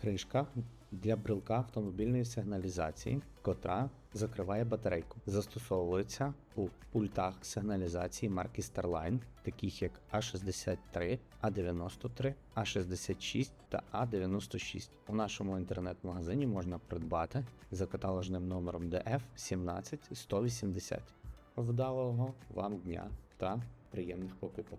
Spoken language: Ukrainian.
Кришка для брелка автомобільної сигналізації, котра закриває батарейку. Застосовується у пультах сигналізації марки Starline, таких як A63, A93, A66 та A96. У нашому інтернет-магазині можна придбати за каталожним номером DF 17180. Вдалого вам дня та приємних покупок!